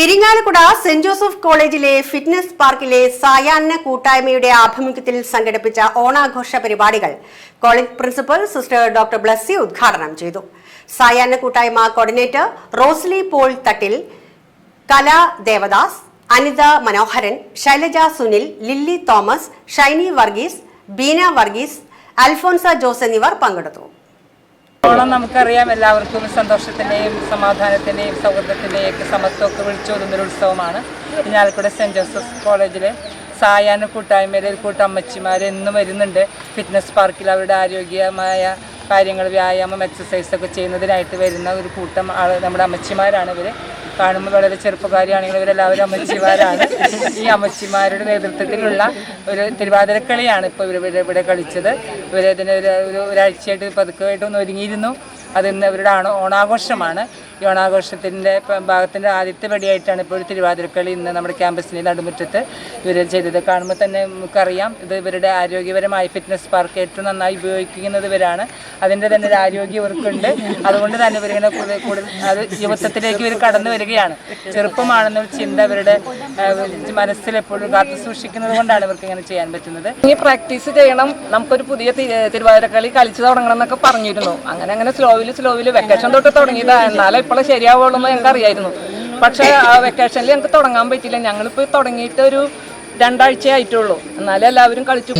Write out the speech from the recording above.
Irinjalakuda saint Joseph കോളേജിലെ fitness പാർക്കിലെ സായാഹ്ന കൂട്ടായ്മയുടെ ആഭിമുഖ്യത്തിൽ സംഘടിപ്പിച്ച ഓണാഘോഷ പരിപാടികൾ college principal sister doctor Blessy ഉദ്ഘാടനം ചെയ്തു. സായാഹ്ന കൂട്ടായ്മ coordinator Rosily Paul Thattil Kala Devadas Anitha Manoharan Shailaja Sunil Lilly Thomas Shiny Varghese Beena Varghese Alphonsa Jose എന്നിവർ പങ്കെടുത്തു. ഓണം നമുക്കറിയാം. എല്ലാവർക്കും സന്തോഷത്തിന്റെയും സമാധാനത്തിന്റെയും സൗഹൃദത്തിന്റെയും ഒക്കെ സമത്വമൊക്കെ വിളിച്ചോതുന്നൊരു ഉത്സവമാണ്. ഇഞ്ഞാലക്കുട സെന്റ് ജോസഫ് കോളേജിലെ സായാഹ്ന കൂട്ടായ്മയിലെ ഒരു കൂട്ടം അമ്മച്ചിമാർ എന്നും വരുന്നുണ്ട്. ഫിറ്റ്നസ് പാർക്കിൽ അവരുടെ ആരോഗ്യമായ കാര്യങ്ങൾ വ്യായാമം എക്സസൈസ് ഒക്കെ ചെയ്യുന്നതിനായിട്ട് വരുന്ന ഒരു കൂട്ടം ആൾ നമ്മുടെ അമ്മച്ചിമാരാണ് ഇവർ കാണുമ്പോൾ വളരെ ചെറുപ്പക്കാരിയാണെങ്കിൽ ഇവരെല്ലാവരും അമ്മച്ചിമാരാണ്. ഈ അമ്മച്ചിമാരുടെ നേതൃത്വത്തിലുള്ള ഒരു തിരുവാതിരക്കളിയാണ് ഇപ്പോൾ ഇവർ ഇവിടെ കളിച്ചത്. ഇവരതിന് ഒരു ഒരു ഒരാഴ്ചയായിട്ട് പതുക്കമായിട്ട് ഒന്ന് ഒരുങ്ങിയിരുന്നു അതിന്ന് ഇവരുടെ ഓണാഘോഷമാണ്. ഓണാഘോഷത്തിന്റെ ഭാഗത്തിന്റെ ആദ്യത്തെ പടിയായിട്ടാണ് ഇപ്പോൾ തിരുവാതിരക്കളി ഇന്ന് നമ്മുടെ ക്യാമ്പസിന്റെ നടുമുറ്റത്ത് ഇവർ ചെയ്തത്. കാണുമ്പോൾ തന്നെ നമുക്കറിയാം. ഇത് ഇവരുടെ ആരോഗ്യപരമായ ഫിറ്റ്നസ് പാർക്ക് ഏറ്റവും നന്നായി ഉപയോഗിക്കുന്നത് ഇവരാണ്. അതിന്റെ തന്നെ ഒരു ആരോഗ്യം ഇവർക്കുണ്ട് അതുകൊണ്ട് തന്നെ ഇവരിങ്ങനെ കൂടുതൽ അത് യുവത്വത്തിലേക്ക് ഇവർ കടന്നു വരികയാണ്. ചെറുപ്പമാണെന്നൊരു ചിന്ത ഇവരുടെ മനസ്സിൽ എപ്പോഴും കാത്തു സൂക്ഷിക്കുന്നത് കൊണ്ടാണ് ഇവർക്ക് ഇങ്ങനെ ചെയ്യാൻ പറ്റുന്നത്. ഇനി പ്രാക്ടീസ് ചെയ്യണം. നമുക്കൊരു പുതിയ തിരുവാതിരക്കളി കളിച്ചു തുടങ്ങണം എന്നൊക്കെ പറഞ്ഞിരുന്നു. അങ്ങനെ അങ്ങനെ സ്ലോവിൽ സ്ലോവിൽ വെക്കേഷൻ തൊട്ട് തുടങ്ങിയതാണ് എന്നാലേ എപ്പോഴാണ് ശരിയാവുള്ളൂ എന്ന് ഞങ്ങൾക്ക് അറിയായിരുന്നു. പക്ഷേ വെക്കേഷനിൽ ഞങ്ങൾക്ക് തുടങ്ങാൻ പറ്റില്ല ഞങ്ങളിപ്പോൾ തുടങ്ങിയിട്ട് ഒരു രണ്ടാഴ്ച ആയിട്ടുള്ളൂ. എന്നാലും എല്ലാവരും കളിച്ചു